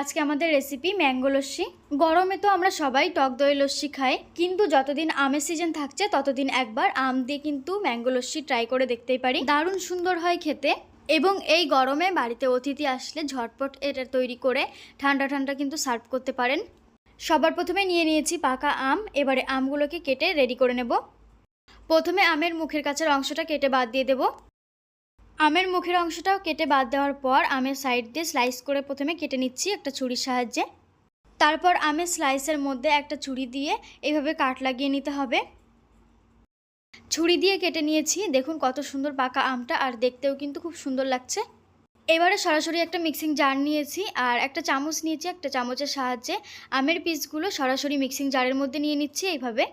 আজকে আমাদের recipe mango lassi. গরমে তো আমরা সবাই টক দই লস্যি খাই, কিন্তু যতদিন আমের সিজন থাকছে, ততদিন একবার আম দিয়ে কিন্তু ম্যাঙ্গো লস্যি ট্রাই করে দেখতেই পারি। দারুণ সুন্দর হয় খেতে। এবং এই গরমে বাড়িতে অতিথি আসলে ঝটপট এটা তৈরি করে ঠান্ডা ঠান্ডা কিন্তু সার্ভ করতে পারেন। সবার প্রথমে নিয়ে নিয়েছি পাকা আম, এবারে আমগুলোকে কেটে রেডি করে নেব। প্রথমে আমের মুখের কাছের অংশটা কেটে বাদ দিয়ে দেব। আমের মুখের অংশটাও কেটে বাদ দেওয়ার পর আমের সাইড দিয়ে স্লাইস করে প্রথমে কেটে নিচ্ছি একটা ছুরির সাহায্যে। তারপর আমের স্লাইসের মধ্যে একটা ছুরি দিয়ে এইভাবে কাট লাগিয়ে নিতে হবে। ছুরি দিয়ে কেটে নিয়েছি, দেখুন কত সুন্দর পাকা আমটা আর দেখতেও কিন্তু খুব সুন্দর লাগছে। এবারে সরাসরি একটা মিক্সিং জার নিয়েছি আর একটা চামচ নিয়েছি একটা চামচের সাহায্যে। আমের পিসগুলো সরাসরি মিক্সিং জারের মধ্যে নিয়ে নিচ্ছি এইভাবে।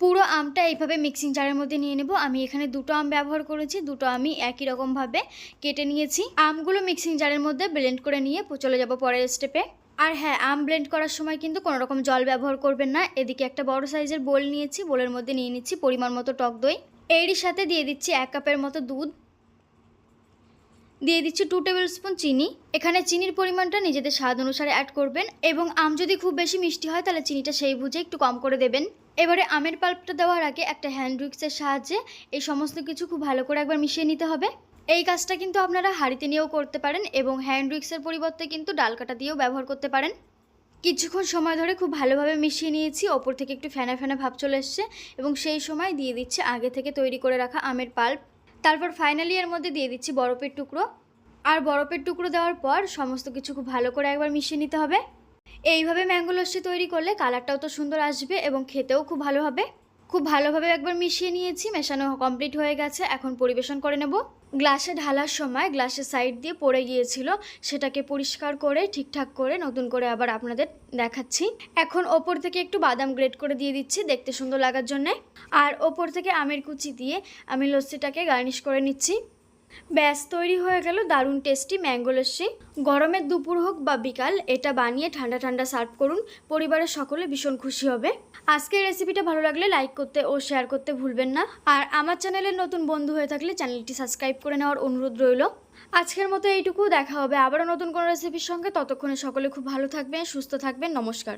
পুরো আমটা এইভাবে মিক্সিং জারের মধ্যে নিয়ে নেব। আমি এখানে দুটো আম ব্যবহার করেছি, দুটো আমি একই রকমভাবে কেটে নিয়েছি। আমগুলো মিক্সিং জারের মধ্যে ব্লেন্ড করে নিয়ে চলে যাব পরের স্টেপে আর হ্যাঁ আম ব্লেন্ড করার সময় কিন্তু কোনো রকম জল ব্যবহার করবেন না। এদিকে একটা বড় সাইজের বোল নিয়েছি, বোলের মধ্যে নিয়ে নিচ্ছি পরিমাণ মতো টক দই। এরই সাথে দিয়ে দিচ্ছি এক কাপের মতো দুধ। দিয়ে দিচ্ছি টু টেবিল স্পুন চিনি। এখানে চিনির পরিমাণটা নিজেদের স্বাদ অনুসারে অ্যাড করবেন এবং আম যদি খুব বেশি মিষ্টি হয়, তাহলে চিনিটা সেই বুঝে একটু কম করে দেবেন। এবারে আমের পাল্পটা দেওয়ার আগে একটা হ্যান্ড উইক্সের সাহায্যে এই সমস্ত কিছু খুব ভালো করে একবার মিশিয়ে নিতে হবে। এই কাজটা কিন্তু আপনারা হাঁড়িতে নিয়েও করতে পারেন এবং হ্যান্ড উইক্সের পরিবর্তে কিন্তু ডালকাটা দিয়েও ব্যবহার করতে পারেন। কিছুক্ষণ সময় ধরে খুব ভালোভাবে মিশিয়ে নিয়েছি, ওপর থেকে একটু ফেনা ফেনা ভাব চলে এসছে এবং সেই সময় দিয়ে দিচ্ছে আগে থেকে তৈরি করে রাখা আমের পাল্প তারপর ফাইনালি এর মধ্যে দিয়ে দিচ্ছি বরফের টুকরো। আর বরফের টুকরো দেওয়ার পর সমস্ত কিছু খুব ভালো করে একবার মিশিয়ে নিতে হবে। এইভাবে ম্যাঙ্গো লস্যি তৈরি করলে কালারটাও তো সুন্দর আসবে এবং খেতেও খুব ভালো হবে। খুব ভালোভাবে একবার মিশিয়ে নিয়েছি, মেশানো কমপ্লিট হয়ে গেছে। এখন পরিবেশন করে নেব। গ্লাসে ঢালার সময় গ্লাসের সাইড দিয়ে পড়ে গিয়েছিল, সেটাকে পরিষ্কার করে, ঠিকঠাক করে, নতুন করে আবার আপনাদের দেখাচ্ছি। এখন ওপর থেকে একটু বাদাম গ্রেড করে দিয়ে দিচ্ছি, দেখতে সুন্দর লাগার জন্যে। আর ওপর থেকে আমের কুচি দিয়ে আমি লস্যিটাকে গার্নিশ করে নিচ্ছি। ব্যাস, তৈরি হয়ে গেল দারুণ টেস্টি ম্যাঙ্গো লস্যি গরমের দুপুর হোক বা বিকাল, এটা বানিয়ে ঠান্ডা ঠান্ডা সার্ভ করুন। পরিবারের সকলে ভীষণ খুশি হবে। আজকের রেসিপিটা ভালো লাগলে লাইক করতে ও শেয়ার করতে ভুলবেন না। আর আমার চ্যানেলের নতুন বন্ধু হয়ে থাকলে চ্যানেলটি সাবস্ক্রাইব করে নেওয়ার অনুরোধ রইল। আজকের মতো এইটুকু, দেখা হবে আবারও নতুন কোনো রেসিপির সঙ্গে। ততক্ষণে সকলে খুব ভালো থাকবেন, সুস্থ থাকবেন, নমস্কার।